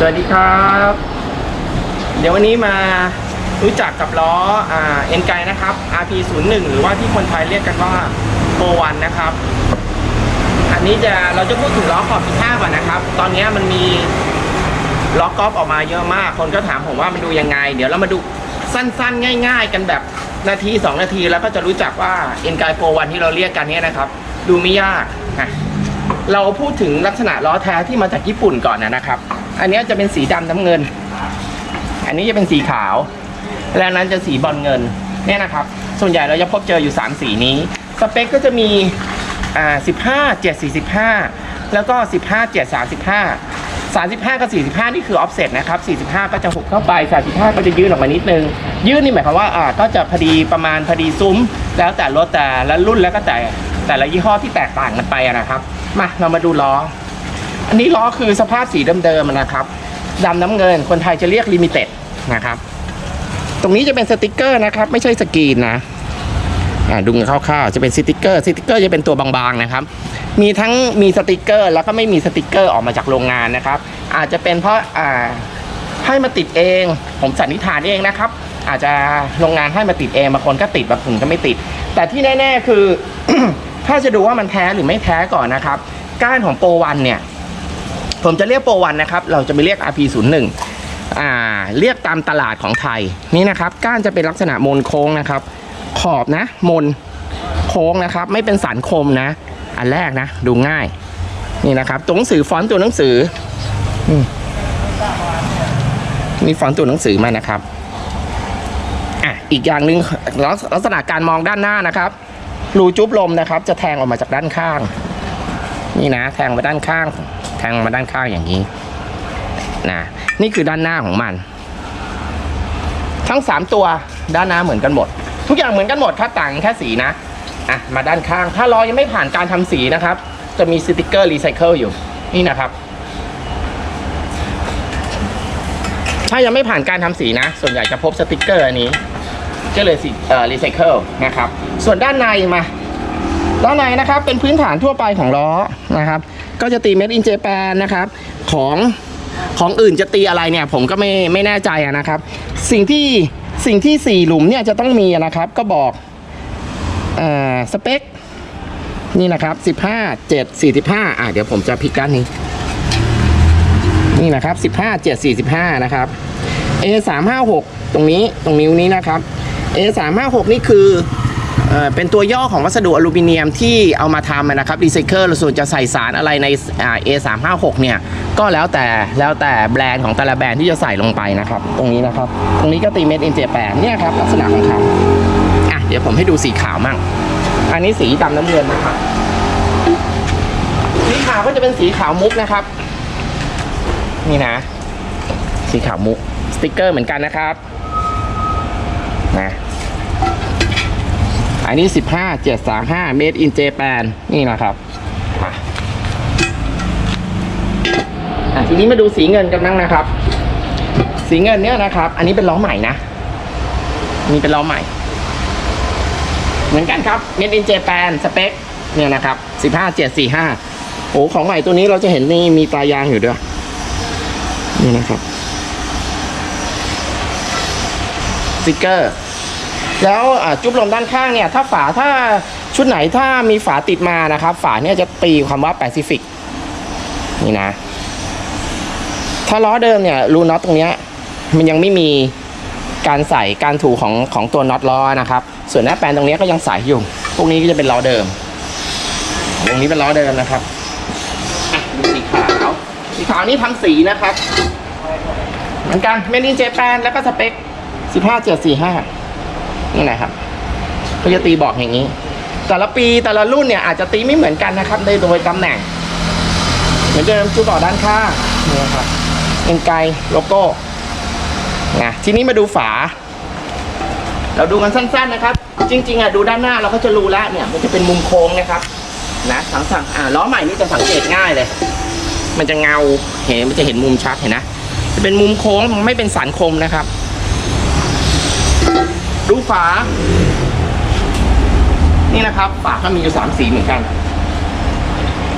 สวัสดีครับ เดี๋ยววันนี้มารู้จักกับล้ออ่าเอ็นไกนะครับ RP01 หรือว่าที่คนไทยเรียกกันว่าโ o วันนะครับ อันนี้จะเราจะพูดถึงล้อขอบ15ก่อนนะครับ ตอนนี้มันมีล้อกอล์ฟออกมาเยอะมาก คนก็ถามผมว่ามันดูยังไง เดี๋ยวเรามาดูสั้นๆ ง่าย ๆ กันแบบนาที 2 นาทีแล้วก็จะรู้จักว่าเอ็นไกโวันที่เราเรียกกันนี้นะครับ ดูไม่ยากนะเราพูดถึงลักษณะล้อแท้ที่มาจากญี่ปุ่นก่อนนะครับ อันนี้จะเป็นสีดำน้ำเงิน อันนี้จะเป็นสีขาว และอันนั้นจะสีบอลเงินเนี่ยนะครับ ส่วนใหญ่เราจะพบเจออยู่ 3 สีนี้ สเปคก็จะมีอ่า15 7 45แล้วก็15 7 35 35กับ45นี่คือ offset นะครับ45ก็จะหุบเข้าไป35ก็จะยื่นออกมานิดนึง ยื่นนี่หมายความว่าอ่าก็จะพอดีประมาณพอดีซุ้ม แล้วแต่รถแต่ละรุ่นแล้วก็แต่แต่ละยี่ห้อที่แตกต่างกันไปนะครับ มาเรามาดูล้อ อันนี้ล้อคือสภาพสีเดิมๆนะครับดำน้ำเงิน คนไทยจะเรียกลิมิเต็ดนะครับ ตรงนี้จะเป็นสติกเกอร์นะครับ ไม่ใช่สกรีนนะดูกันคร่าวๆจะเป็นสติกเกอร์สติกเกอร์จะเป็นตัวบางๆนะครับ มีทั้งมีสติกเกอร์ แล้วก็ไม่มีสติกเกอร์ออกมาจากโรงงานนะครับ อาจจะเป็นเพราะอ่าให้มาติดเอง ผมสันนิษฐานเองนะครับ อาจจะโรงงานให้มาติดเองบางคนก็ติดบางคนก็ไม่ติด แต่ที่แน่ ๆ คือ ถ้าจะดูว่ามันแท้หรือไม่แท้ก่อนนะครับ ก้านของโปรวันเนี่ย ผมจะเรียกโปรวันนะครับ เราจะไม่เรียก RP01 อ่า เรียกตามตลาดของไทยนี่นะครับ ก้านจะเป็นลักษณะมนโค้งนะครับ ขอบนะ มนโค้งนะครับ ไม่เป็นสันคมนะ อันแรกนะ ดูง่าย นี่นะครับ ตัวหนังสือฟอนต์ตัวหนังสือมีฟอนต์ตัวหนังสือมานะครับอะอีกอย่างหนึ่งลักลักษณะการมองด้านหน้านะครับรูจุ๊บลมนะครับ จะแทงออกมาจากด้านข้าง นี่นะ แทงมาด้านข้าง แทงมาด้านข้างอย่างนี้นะนี่คือด้านหน้าของมัน ทั้งสามตัวด้านหน้าเหมือนกันหมด ทุกอย่างเหมือนกันหมดครับต่างแค่สีนะอะมาด้านข้าง ถ้าล้อยังไม่ผ่านการทำสีนะครับ จะมีสติกเกอร์รีไซเคิลอยู่นี่นะครับ ถ้ายังไม่ผ่านการทำสีนะ ส่วนใหญ่จะพบสติกเกอร์อันนี้ก็เลยสิเอ่อรีไซเคิลนะครับ ส่วนด้านในมา ด้านในนะครับเป็นพื้นฐานทั่วไปของล้อนะครับ ก็จะตีเม็ดอินเจแปนนะครับของของอื่นจะตีอะไรเนี่ยผมก็ไม่ไม่แน่ใจนะครับ สิ่งที่สิ่งที่สี่หลุมเนี่ยจะต้องมีนะครับ ก็บอกอ่อสเปคนี่นะครับ 15 7 45อะเดี๋ยวผมจะพลิกด้านนี้ นี่นะครับ 15 7 45 นะครับ A 3 5 6ตรงนี้ตรงนิ้วนี้นะครับ A 3 5 6นี่คือ เออเป็นตัวย่อของวัสดุอลูมิเนียมที่เอามาทำนะครับรีไซเคิลส่วนจะใส่สารอะไรในอ่า A 3 5 6 เนี่ยก็แล้วแต่แล้วแต่แบรนด์ของแต่ละแบรนด์ที่จะใส่ลงไปนะครับ ตรงนี้นะครับ ตรงนี้ก็ตีเม็ดอินเจแปนเนี่ยครับลักษณะของเขาอะเดี๋ยวผมให้ดูสีขาวมั่ง อันนี้สีดำน้ำเงินนะครับสีขาวก็จะเป็นสีขาวมุกนะครับ นี่นะ สีขาวมุกสติกเกอร์เหมือนกันนะครับนะ อันนี้ 15 735 made in Japan นี่นะครับทีนี้มาดูสีเงินกันบ้างนะครับ สีเงินเนี่ยนะครับ อันนี้เป็นล้อใหม่นะนี่เป็นล้อใหม่ เหมือนกันครับ made in Japan สเปคเนี่ยนะครับ 15 745 โอ้ของใหม่ตัวนี้เราจะเห็นนี่มีตายางอยู่ด้วยนี่นะครับสติกเกอร์ แล้วจุ๊บลมด้านข้างเนี่ยถ้าฝาถ้าชุดไหนถ้ามีฝาติดมานะครับ ฝาเนี่ยจะตีคำว่าแปซิฟิกนี่นะ ถ้าล้อเดิมเนี่ยรูน็อตตรงเนี้ยมันยังไม่มีการใส่การถูของของตัวน็อตล้อนะครับ ส่วนหน้าแปลนตรงเนี้ยก็ยังใส่อยู่ พวกนี้ก็จะเป็นล้อเดิม ตรงนี้เป็นล้อเดิมนะครับดูสีขาวสีขาวนี่ทำสีนะครับ เหมือนกันเมดินเจแปนแล้วก็สเปค 15 7 4 5 นี่นะครับเขาจะตีบอกอย่างนี้ แต่ละปีแต่ละรุ่นเนี่ยอาจจะตีไม่เหมือนกันนะครับในโดยตำแหน่ง เหมือนเดิมจุดต่อด้านข้างนี่ครับเป็นไกโลโก้นะทีนี้มาดูฝา เราดูกันสั้นๆนะครับ จริง ๆอะดูด้านหน้าเราก็จะรู้แล้วเนี่ย มันจะเป็นมุมโค้งนะครับนะสังสังอ่าล้อใหม่นี่จะสังเกตง่ายเลย มันจะเงาเห็นมันจะเห็นมุมชัดเห็นนะจะเป็นมุมโค้งไม่เป็นสันคมนะครับ ดูฝา นี่นะครับ ฝาก็มีอยู่สามสีเหมือนกัน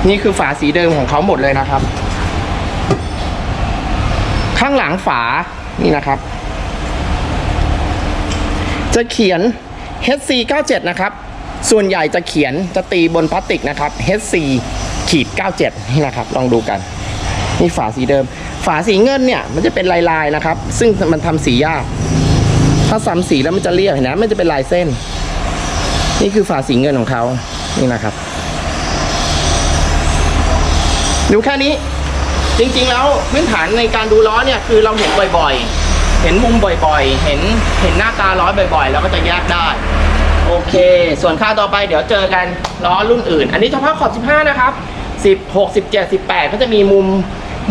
นี่คือฝาสีเดิมของเขาหมดเลยนะครับ ข้างหลังฝา นี่นะครับ จะเขียน HC 97 นะครับ ส่วนใหญ่จะเขียนจะตีบนพลาสติกนะครับ HC ขีด97นี่นะครับ ลองดูกันนี่ฝาสีเดิม ฝาสีเงินเนี่ย มันจะเป็นลายๆนะครับ ซึ่งมันทำสียาก ถ้าซ้ำสีแล้วมันจะเรียบเห็นไหมมันจะเป็นลายเส้น นี่คือฝาสีเงินของเขานี่นะครับดูแค่นี้ จริงๆแล้วพื้นฐานในการดูล้อเนี่ยคือเราเห็นบ่อยๆ เห็นมุมบ่อยๆ เห็นเห็นหน้าตาล้อบ่อยๆเราก็จะแยกได้ โอเค ส่วนค่าต่อไปเดี๋ยวเจอกันล้อรุ่นอื่น อันนี้เฉพาะขอบ 15 นะครับ 16 17 18 ก็จะมีมุม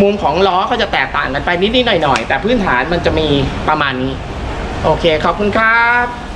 มุมของล้อก็จะแตกต่างกันไปนิดๆหน่อยๆ แต่พื้นฐานมันจะมีประมาณนี้ โอเค ขอบคุณครับ